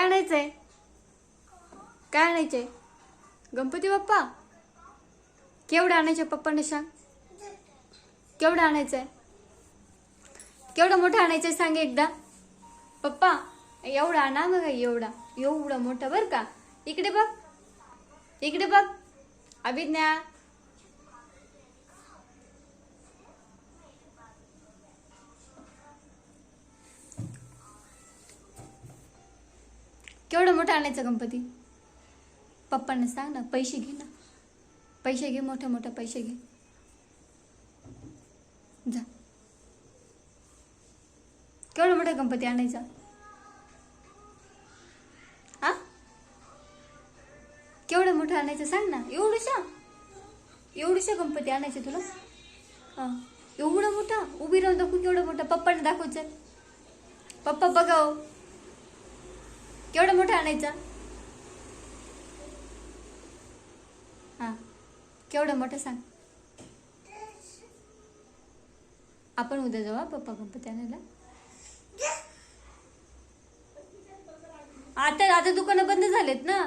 काय आणायचंय? काय आणायचं आहे गणपती बाप्पा? केवढं आणायचं पप्पाने सांग. केवढं आणायचंय? केवढं मोठं आणायचंय सांग एकदा. पप्पा एवढा आणा बघा एवढा. एवढा मोठा बर का? इकडे बघ. इकडे बघ. अभिज्ञा केवढं मोठं आणायचं गणपती? पप्पांना सांग ना पैसे घे ना. पैसे घे मोठे मोठे पैसे घे. जा. केवढं मोठा गणपती आणायचा? हा केवढं मोठं आणायचं सांग ना. एवढूशा? एवढूशा गणपती आणायचे तुला? हा. एवढा मोठा? उभी राहून दाखवू केवढा मोठा. पप्पांना दाखवचं पप्पा बघाव. केवढा मोठा आणायचा? हां. केवढं मोठं सांग. आपण उद्या जाऊ पप्पा गणपती आणायला. आता आता दुकानं बंद झालेत ना?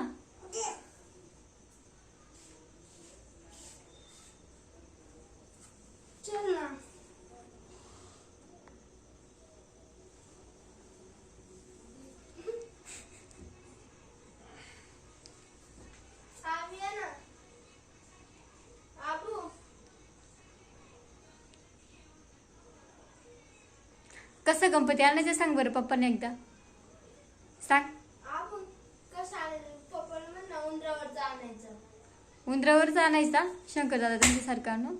कसं गणपती? आणायचं सांग बरं पप्पाने एकदा. सांग. उंदरावर आणायचं. उंदरावरच आणायचा? शंकर दादा त्यांच्यासारखा आणून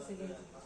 once again.